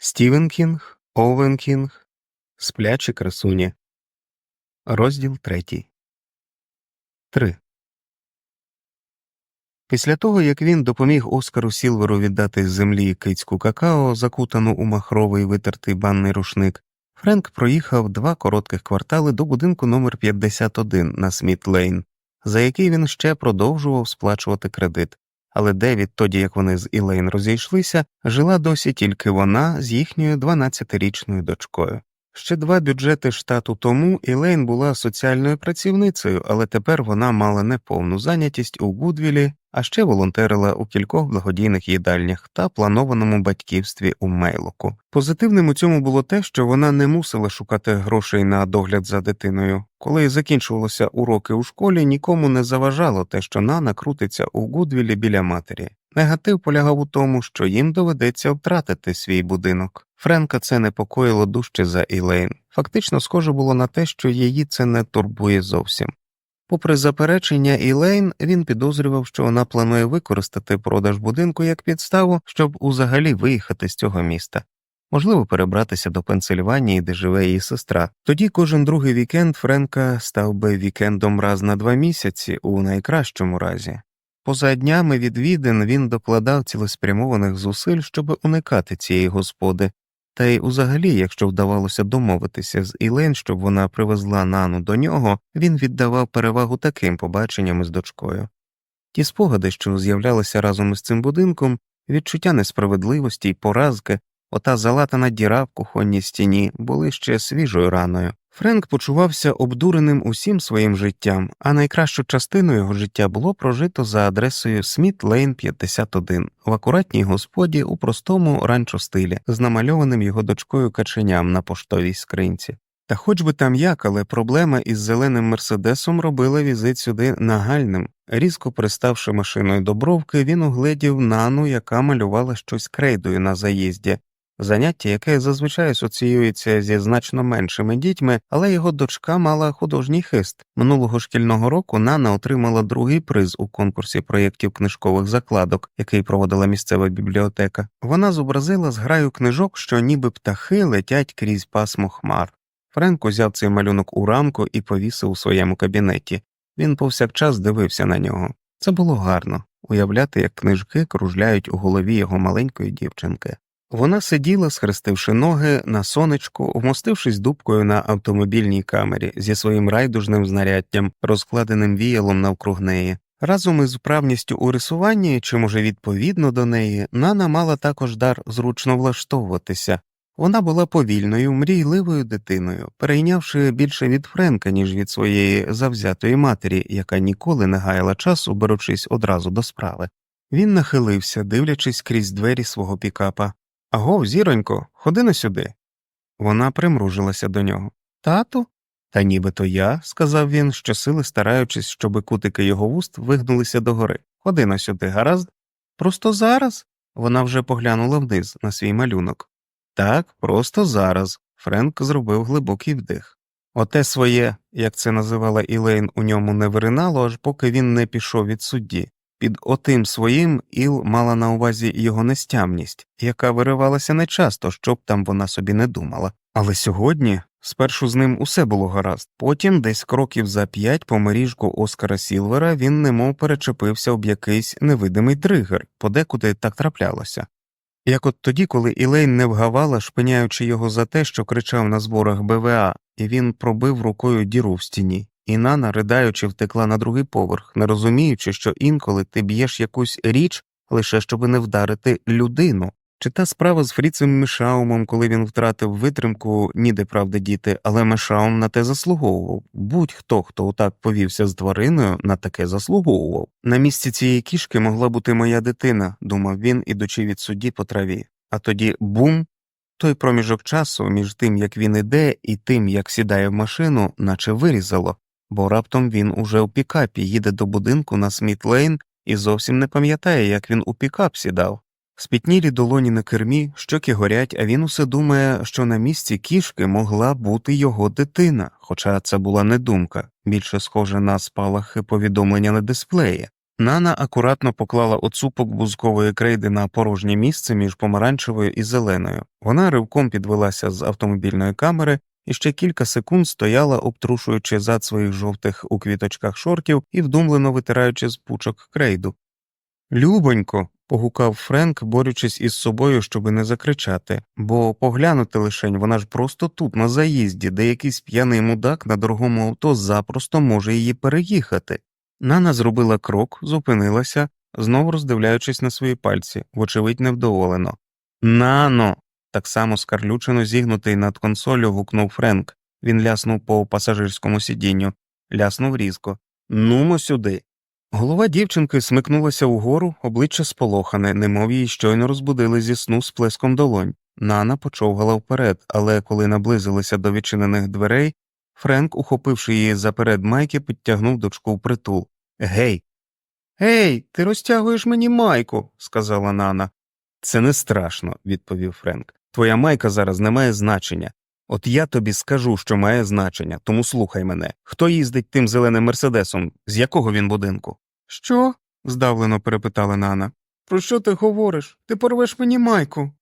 Стівен Кінг, Овен Кінг, Сплячі красуні. Розділ третій. 3. Після того, як він допоміг Оскару Сілверу віддати з землі кицьку какао, закутану у махровий витертий банний рушник, Френк проїхав два коротких квартали до будинку номер 51 на Сміт Лейн, за який він ще продовжував сплачувати кредит. Але Девід, тоді як вони з Ілейн розійшлися, жила досі тільки вона з їхньою 12-річною дочкою. Ще два бюджети штату тому Ілейн була соціальною працівницею, але тепер вона мала неповну зайнятість у Гудвілі, а ще волонтерила у кількох благодійних їдальнях та планованому батьківстві у Мейлоку. Позитивним у цьому було те, що вона не мусила шукати грошей на догляд за дитиною. Коли закінчувалися уроки у школі, нікому не заважало те, що Нана крутиться у Гудвілі біля матері. Негатив полягав у тому, що їм доведеться втратити свій будинок. Френка це непокоїло дужче за Ілейн. Фактично схоже було на те, що її це не турбує зовсім. Попри заперечення Ілейн, він підозрював, що вона планує використати продаж будинку як підставу, щоб узагалі виїхати з цього міста. Можливо, перебратися до Пенсильванії, де живе її сестра. Тоді кожен другий вікенд Френка став би вікендом раз на два місяці у найкращому разі. Поза днями відвідин він докладав цілеспрямованих зусиль, щоб уникати цієї господи, та й узагалі, якщо вдавалося домовитися з Ілен, щоб вона привезла нану до нього, він віддавав перевагу таким побаченням із дочкою. Ті спогади, що з'являлися разом із цим будинком, відчуття несправедливості й поразки, ота залатана діра в кухонній стіні, були ще свіжою раною. Френк почувався обдуреним усім своїм життям, а найкращу частину його життя було прожито за адресою Сміт Лейн 51 в акуратній господі у простому ранчо стилі, з намальованим його дочкою каченям на поштовій скринці. Та хоч би там як, але проблема із зеленим мерседесом робила візит сюди нагальним. Різко приставши машиною до бровки, він угледів нану, яка малювала щось крейдою на заїзді, заняття, яке зазвичай асоціюється зі значно меншими дітьми, але його дочка мала художній хист. Минулого шкільного року Нана отримала другий приз у конкурсі проєктів книжкових закладок, який проводила місцева бібліотека. Вона зобразила зграю книжок, що ніби птахи летять крізь пасмо хмар. Френк узяв цей малюнок у рамку і повісив у своєму кабінеті. Він повсякчас дивився на нього. Це було гарно уявляти, як книжки кружляють у голові його маленької дівчинки. Вона сиділа, схрестивши ноги на сонечку, вмостившись дубкою на автомобільній камері зі своїм райдужним знаряддям, розкладеним віялом навкруг неї. Разом із вправністю у рисуванні, чи, може, відповідно до неї, Нана мала також дар зручно влаштовуватися. Вона була повільною, мрійливою дитиною, перейнявши більше від Френка, ніж від своєї завзятої матері, яка ніколи не гаяла часу, беручись одразу до справи. Він нахилився, дивлячись крізь двері свого пікапа. Аго, зіронько, ходи на сюди. Вона примружилася до нього. Тату? Та нібито я, сказав він, щосили стараючись, щоби кутики його вуст вигнулися догори. Ходи на сюди, гаразд? Просто зараз? Вона вже поглянула вниз на свій малюнок. Так, просто зараз. Френк зробив глибокий вдих. Оте своє, як це називала Ілейн, у ньому не виринало, аж поки він не пішов від судді. Під отим своїм Іл мала на увазі його нестямність, яка виривалася нечасто, щоб там вона собі не думала. Але сьогодні спершу з ним усе було гаразд, потім, десь кроків за п'ять по меріжку Оскара Сілвера, він немов перечепився об якийсь невидимий тригер, подекуди так траплялося. Як от тоді, коли Ілейн не вгавала, шпиняючи його за те, що кричав на зборах БВА, і він пробив рукою діру в стіні. І Нана, ридаючи, втекла на другий поверх, не розуміючи, що інколи ти б'єш якусь річ лише щоб не вдарити людину. Чи та справа з Фріцем Мішаумом, коли він втратив витримку, ніде правда діти, але Мешаум на те заслуговував. Будь-хто, хто отак повівся з твариною, на таке заслуговував. На місці цієї кішки могла бути моя дитина, думав він, ідучи від судді по траві. А тоді бум. Той проміжок часу між тим, як він іде, і тим, як сідає в машину, наче вирізало бо раптом він уже у пікапі їде до будинку на Сміт-Лейн і зовсім не пам'ятає, як він у пікап сідав. Спітнілі долоні на кермі, щоки горять, а він усе думає, що на місці кішки могла бути його дитина, хоча це була не думка, більше схоже на спалахи повідомлення на дисплеї. Нана акуратно поклала оцупок бузкової крейди на порожнє місце між помаранчевою і зеленою. Вона ривком підвелася з автомобільної камери і ще кілька секунд стояла, обтрушуючи зад своїх жовтих у квіточках шортів і вдумлено витираючи з пучок крейду. Любонько. погукав Френк, борючись із собою, щоби не закричати, бо поглянути лишень вона ж просто тут, на заїзді, де якийсь п'яний мудак на дорогому авто запросто може її переїхати. Нана зробила крок, зупинилася, знову роздивляючись на свої пальці, вочевидь невдоволено. Нано. Так само скарлючено зігнутий над консолю гукнув Френк. Він ляснув по пасажирському сидінню, ляснув різко. Нумо сюди. Голова дівчинки смикнулася вгору, обличчя сполохане, немов її щойно розбудили зі сну з плеском долонь. Нана почовгала вперед, але коли наблизилися до відчинених дверей, Френк, ухопивши її заперед майки, підтягнув дочку в притул. Гей. Гей, ти розтягуєш мені майку, сказала Нана. Це не страшно, відповів Френк. Твоя майка зараз не має значення. От я тобі скажу, що має значення, тому слухай мене. Хто їздить тим зеленим мерседесом? З якого він будинку? Що? здавлено перепитала Нана. Про що ти говориш? Ти порвеш мені майку.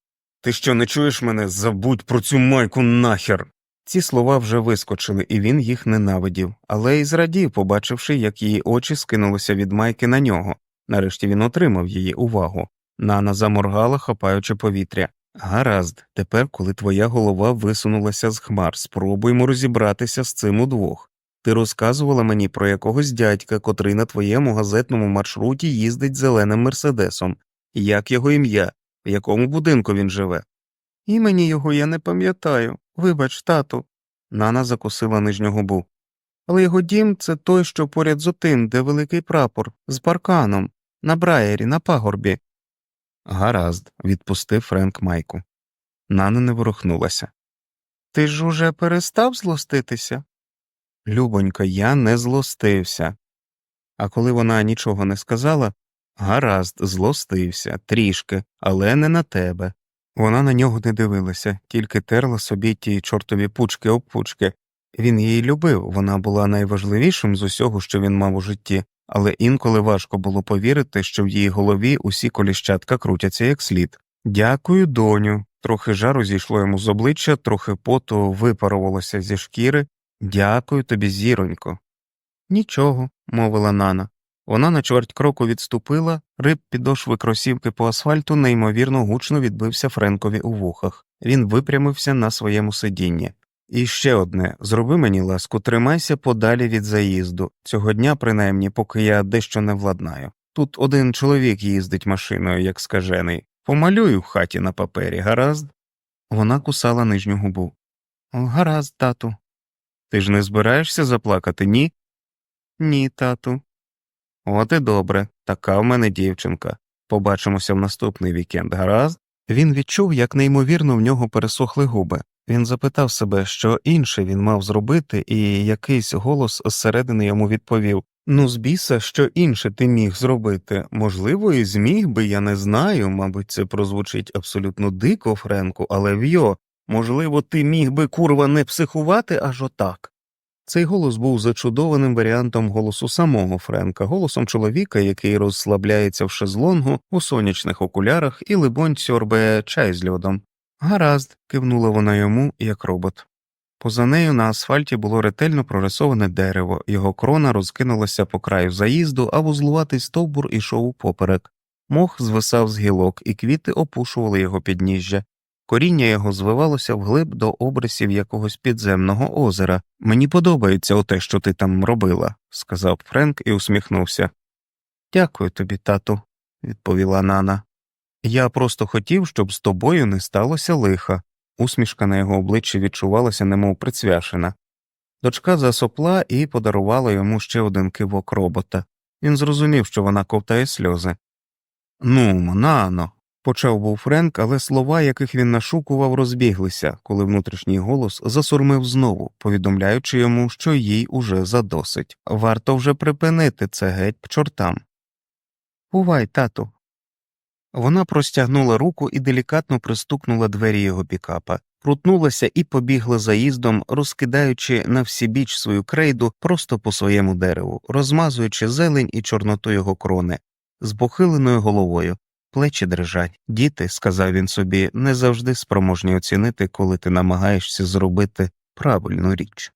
Ти що не чуєш мене? Забудь про цю майку нахер. Ці слова вже вискочили, і він їх ненавидів, але й зрадів, побачивши, як її очі скинулися від майки на нього. Нарешті він отримав її увагу. Нана заморгала, хапаючи повітря. Гаразд, тепер, коли твоя голова висунулася з хмар, спробуймо розібратися з цим удвох. Ти розказувала мені про якогось дядька, котрий на твоєму газетному маршруті їздить зеленим мерседесом. Як його ім'я, в якому будинку він живе? Імені його я не пам'ятаю. Вибач, тату. Нана закусила нижню губу. Але його дім це той, що поряд з отим, де великий прапор, з парканом, на браєрі, на пагорбі. Гаразд, відпустив Френк майку. Нана не ворухнулася. Ти ж уже перестав злоститися? Любонько, я не злостився. А коли вона нічого не сказала, гаразд, злостився, трішки, але не на тебе. Вона на нього не дивилася, тільки терла собі ті чортові пучки об. Він її любив, вона була найважливішим з усього, що він мав у житті, але інколи важко було повірити, що в її голові усі коліщатка крутяться як слід. Дякую, доню. Трохи жару зійшло йому з обличчя, трохи поту випарувалося зі шкіри. Дякую тобі, зіронько. Нічого, мовила Нана. Вона на чверть кроку відступила, риб підошви кросівки по асфальту неймовірно гучно відбився Френкові у вухах. Він випрямився на своєму сидінні. І ще одне зроби мені ласку, тримайся подалі від заїзду. Цього дня, принаймні, поки я дещо не владнаю. Тут один чоловік їздить машиною, як скажений. Помалюю в хаті на папері, гаразд? Вона кусала нижню губу. Гаразд, тату. Ти ж не збираєшся заплакати, ні? Ні, тату. От і добре, така в мене дівчинка. Побачимося в наступний вікенд, гаразд? Він відчув, як неймовірно в нього пересохли губи. Він запитав себе, що інше він мав зробити, і якийсь голос зсередини йому відповів Ну, з біса, що інше ти міг зробити? Можливо, і зміг би, я не знаю, мабуть, це прозвучить абсолютно дико, Френку, але вйо, можливо, ти міг би курва не психувати аж отак. Цей голос був зачудованим варіантом голосу самого Френка, голосом чоловіка, який розслабляється в шезлонгу у сонячних окулярах і, либонь, сьорбає чай з льодом. Гаразд, кивнула вона йому, як робот. Поза нею на асфальті було ретельно прорисоване дерево, його крона розкинулася по краю заїзду, а вузлуватий стовбур ішов упоперек. Мох звисав з гілок, і квіти опушували його підніжжя. Коріння його звивалося вглиб до обрисів якогось підземного озера. Мені подобається оте, що ти там робила, сказав Френк і усміхнувся. Дякую тобі, тату, відповіла Нана. Я просто хотів, щоб з тобою не сталося лиха. Усмішка на його обличчі відчувалася, немов прицвяшена. Дочка засопла і подарувала йому ще один кивок робота. Він зрозумів, що вона ковтає сльози. Ну, Нано, почав був Френк, але слова, яких він нашукував, розбіглися, коли внутрішній голос засурмив знову, повідомляючи йому, що їй уже задосить. Варто вже припинити це геть к чортам. Бувай, тату, вона простягнула руку і делікатно пристукнула двері його пікапа. крутнулася і побігла заїздом, розкидаючи на всі біч свою крейду просто по своєму дереву, розмазуючи зелень і чорноту його крони, з похиленою головою. Плечі дрижать. Діти, сказав він собі, не завжди спроможні оцінити, коли ти намагаєшся зробити правильну річ.